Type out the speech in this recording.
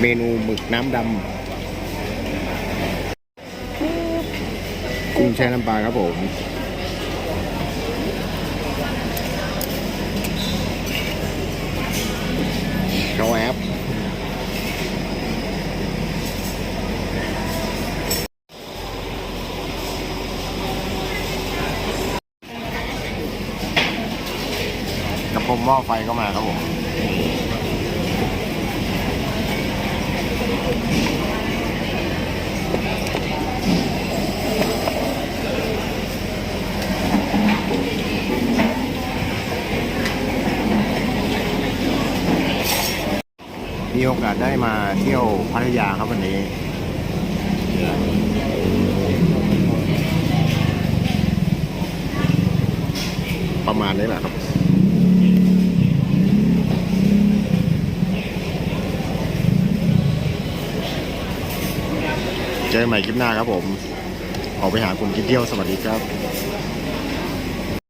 เมนูหมึกน้ำดำกุ้งแช่น้ำปลาครับผมเขาแอปกระพมหม้อไฟก็มาครับผม มีโอกาสได้มาเที่ยวพัทยาครับวันนี้ ประมาณนี้แหละครับเจอกันใหม่คลิปหน้าครับผม ออกไปหาคุณกินเที่ยวสวัสดีครับ